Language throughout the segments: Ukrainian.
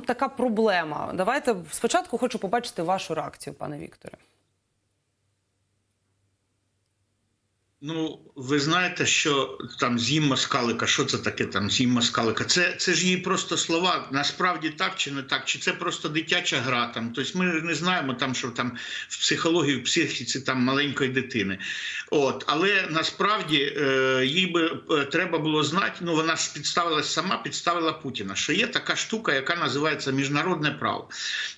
така проблема? Давайте спочатку хочу побачити вашу реакцію, пане Вікторе. Ну, ви знаєте, що там з'їм москалика, що це таке там з'їм москалика? Це, це ж її просто слова. Насправді так чи не так, чи це просто дитяча гра там. Тобто ми не знаємо там, що там в психології, в психіці там маленької дитини. От, але насправді е, їй би е, треба було знати. Ну вона ж підставилась сама, підставила Путіна. Що є така штука, яка називається міжнародне право.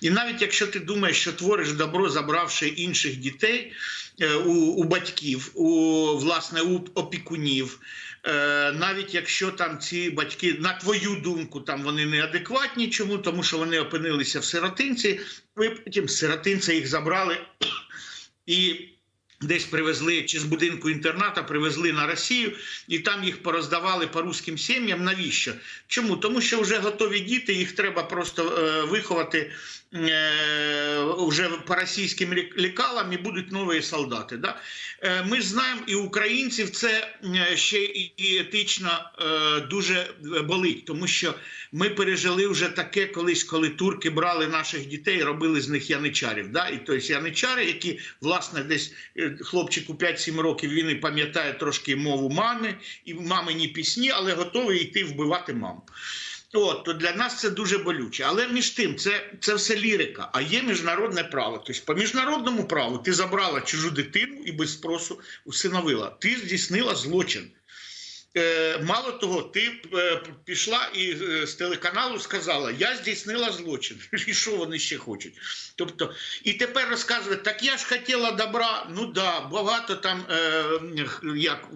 І навіть якщо ти думаєш, що твориш добро, забравши інших дітей е, у, у батьків, у власне у опікунів. Е, навіть якщо там ці батьки, на твою думку, там вони неадекватні, чому? Тому що вони опинилися в сиротинці, ви потім з сиротинця їх забрали і десь привезли чи з будинку інтерната, привезли на Росію, і там їх пороздавали по руським сім'ям. Навіщо? Чому? Тому що вже готові діти, їх треба просто е, виховати е, вже по російським лікалам і будуть нові солдати. Да? Е, ми знаємо, і українців це е, ще і і етично е, дуже болить, тому що ми пережили вже таке колись, коли турки брали наших дітей, робили з них яничарів. Да? І тобто яничари, які власне десь е, хлопчику 5-7 років він і пам'ятає трошки мову мами і мамині пісні, але готовий йти вбивати маму. От, то для нас це дуже болюче. Але між тим, це, це все лірика, а є міжнародне право. Тобто, по міжнародному праву ти забрала чужу дитину і без спросу усиновила. Ти здійснила злочин. Е, мало того, ти е, пішла і е, з телеканалу сказала: Я здійснила злочин. І що вони ще хочуть? Тобто, і тепер розказують, так я ж хотіла добра. Ну да, багато там як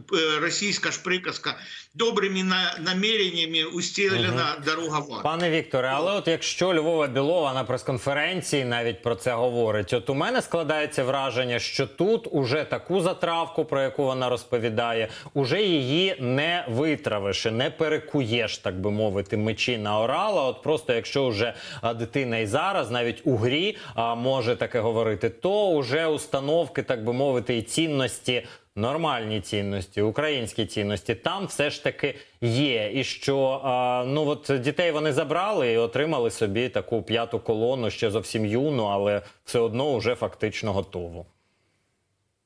російська ж приказка, добрими на, наміреннями устілена дорога в ад. Пане Вікторе, але от якщо Львова Білова на прес-конференції навіть про це говорить, от у мене складається враження, що тут уже таку затравку, про яку вона розповідає, уже її не витравиш і не перекуєш, так би мовити, мечі на орала. От просто якщо вже дитина і зараз, навіть у грі а, може таке говорити, то вже установки, так би мовити, і цінності. Нормальні цінності, українські цінності, там все ж таки є. І що а, ну от дітей вони забрали і отримали собі таку п'яту колону ще зовсім юну, але все одно вже фактично готову.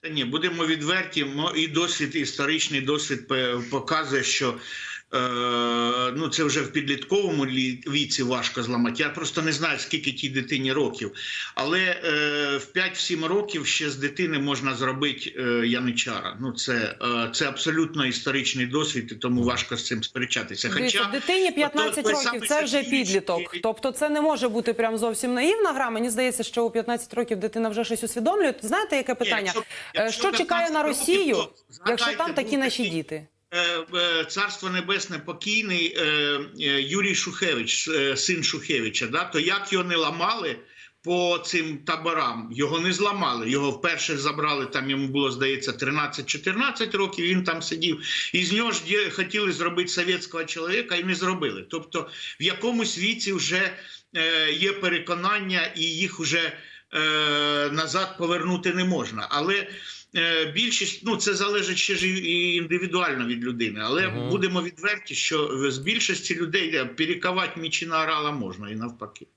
Та ні, будемо відверті. мо- І досвід, історичний досвід показує, що е, ну це вже в підлітковому лі- віці важко зламати. Я просто не знаю, скільки тій дитині років. Але е, в 5-7 років ще з дитини можна зробити е, яничара. Ну це, е, це абсолютно історичний досвід, і тому важко з цим сперечатися. Дивіться, Хоча дитині 15 той років це вже підліток. Тобто це не може бути прям зовсім наївна гра. Мені здається, що у 15 років дитина вже щось усвідомлює. Знаєте, яке питання? якщо- Е, якщо Що чекає на 15 років, Росію, то якщо там такі наші діти? Е, е, Царство Небесне покійний е, Юрій Шухевич, син Шухевича, да, то як його не ламали по цим таборам, його не зламали. Його вперше забрали, там йому було, здається, 13-14 років, він там сидів. І з нього ж хотіли зробити совєтського чоловіка і не зробили. Тобто в якомусь віці вже є переконання, і їх вже назад повернути не можна. Але е, більшість, ну це залежить ще ж і індивідуально від людини. Але Мгм. будемо відверті, що з більшості людей перекавати мічі на орала можна і навпаки.